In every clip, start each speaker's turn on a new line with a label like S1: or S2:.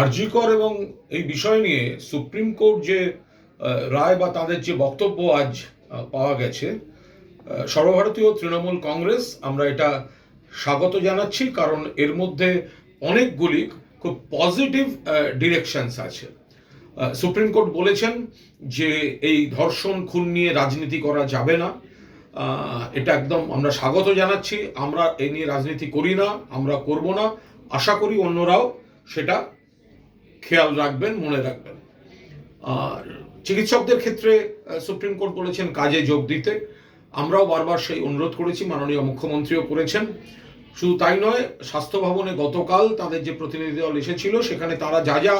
S1: আরজিকর এবং এই বিষয় নিয়ে সুপ্রিম কোর্ট যে রায় বা তাদের যে বক্তব্য আজ পাওয়া গেছে সর্বভারতীয় তৃণমূল কংগ্রেস, আমরা এটা স্বাগত জানাচ্ছি কারণ এর মধ্যে অনেকগুলি খুব পজিটিভ ডিরেকশনস আছে। সুপ্রিম কোর্ট বলেছেন যে এই ধর্ষণ, খুন নিয়ে রাজনীতি করা যাবে না। এটা একদম আমরা স্বাগত জানাচ্ছি। আমরা এই নিয়ে রাজনীতি করি না, আমরা করব না। আশা করি অন্যরাও সেটা খেয়াল রাখবেন, মনে রাখবেন। আর চিকিৎসকদের ক্ষেত্রে সুপ্রিম কোর্ট বলেছেন কাজে যোগ দিতে। আমরাও বারবার সেই অনুরোধ করেছি, মাননীয় মুখ্যমন্ত্রীও করেছেন। শুধু তাই নয়, স্বাস্থ্য ভবনে গতকাল তাদের যে প্রতিনিধি দল এসেছিল, সেখানে তারা যা যা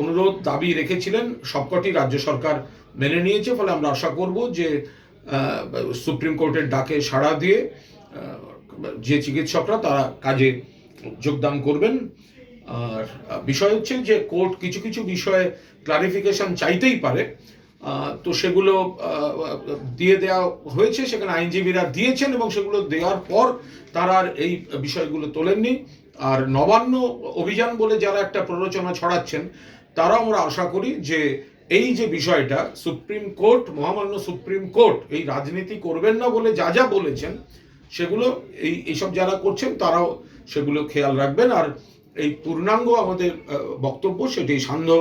S1: অনুরোধ, দাবি রেখেছিলেন, সবকটি রাজ্য সরকার মেনে নিয়েছে। ফলে আমরা আশা করব যে সুপ্রিম কোর্টের ডাকে সাড়া দিয়ে যে চিকিৎসকরা তারা কাজে যোগদান করবেন। আর বিষয় হচ্ছে যে কোর্ট কিছু কিছু বিষয়ে ক্লারিফিকেশন চাইতেই পারে। তো সেগুলো দিয়ে দেওয়া হয়েছে, সেখানে আইনজীবীরা দিয়েছেন এবং সেগুলো দেওয়ার পর তারা আর এই বিষয়গুলো তোলেননি। আর নবান্ন অভিযান বলে যারা একটা প্ররোচনা ছড়াচ্ছেন তারা আমরা আশা করি যে এই যে বিষয়টা, সুপ্রিম কোর্ট, মহামান্য সুপ্রিম কোর্ট, এই রাজনীতি করবেন না বলে যা যা বলেছেন, সেগুলো এই, এইসব যারা করছেন, তারাও সেগুলো খেয়াল রাখবেন। আর এই পূর্ণাঙ্গ আমাদের বক্তব্য সেটি সান্ধ্য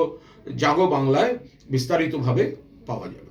S1: জাগো বাংলায় বিস্তারিতভাবে পাওয়া যাবে।